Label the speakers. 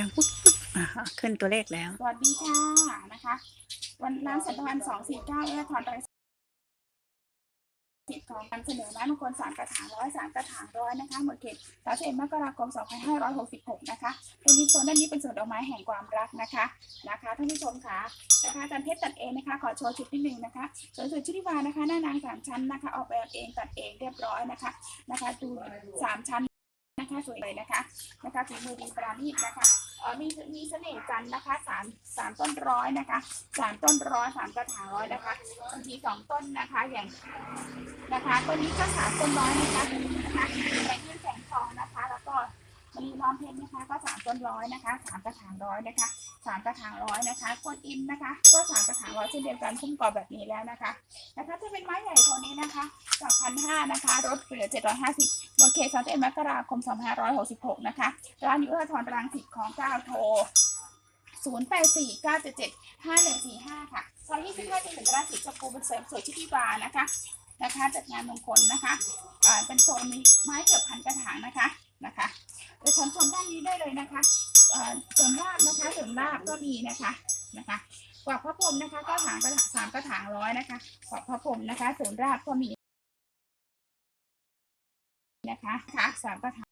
Speaker 1: ดังปุ๊บปุ๊บอ่าขึ้นตัวเลขแล้ว
Speaker 2: สวัสดีค่ะนะคะ วันน้ำสัตวันสองสี่เก้าเอื้อนรังสิทธิ์ของการเสนอน้ำมงคลสารกระถางร้อยสารกระถางร้อยนะคะหมดเขตสามสิบเอ็ดมกราคมสองพันห้าร้อยหกสิบหกนะคะตรงนี้โซนด้านนี้เป็นส่วนดอกไม้แห่งความรักนะคะนะคะท่านผู้ชมค่ะนะคะอาจารย์เพชรตัดเองนะคะขอโชว์ชุดนิดนึงนะคะสวยสวยชุติวานะคะหน้านางสามชั้นนะคะออกแบบเองตัดเองเรียบร้อยนะคะนะคะดูสามชั้นนะคะสวยเลยนะคะนะคะฝีมือดีปราณีตนะคะ มีมีเสน่ห์จันทร์นะคะสามสามต้นร้อยนะคะสามต้นร้อยสามกระถางร้อยนะคะบางทีสองต้นนะคะอย่างนะคะต้นนี้ก็สามต้นร้อยนะคะนะคะแสงเงินแสงทองนะคะ แล้วก็มีล้อมเพชรนะคะ ก็สามต้นร้อยนะคะสามกระถางร้อยนะคะสามกระถางร้อยนะคะกวนอิมนะคะ ก็สามกระถางร้อยเช่นเดียวกันพุ่มกอแบบนี้แล้วนะคะนะคะถ้าเป็นไม้ใหญ่ นะคะจากพันะคะลดเหลือเจ็ดร้อยห้าสิบหมดเขตสามสิบเอ็ดมกราคมสองพันห้าร้อยหกสิบหกนะคะ ร้านยูเอื้อทรรังสิตของเก้าโทร 0 8 4 9 7 7 5 1 4 5 ค่ะซอย25จะถึงร้านสีชมพูเป็นเสริมสวยชิคกี้บาร์นะคะ นะคะจัดงานมงคลนะคะเป็นโซนมีไม้เกือบพันกระถางนะคะ นะคะเดี๋ยวชมชมด้านนี้ได้เลยนะคะอ่าเสริมราบนะคะเสริมราบก็มีนะคะ นะคะกวักพระพรหมนะคะ ก็ถางกระถางสามกระถางร้อยนะคะกวักพระพรหมนะคะสวนราบก็มีนะคะค่ะสามกระถาง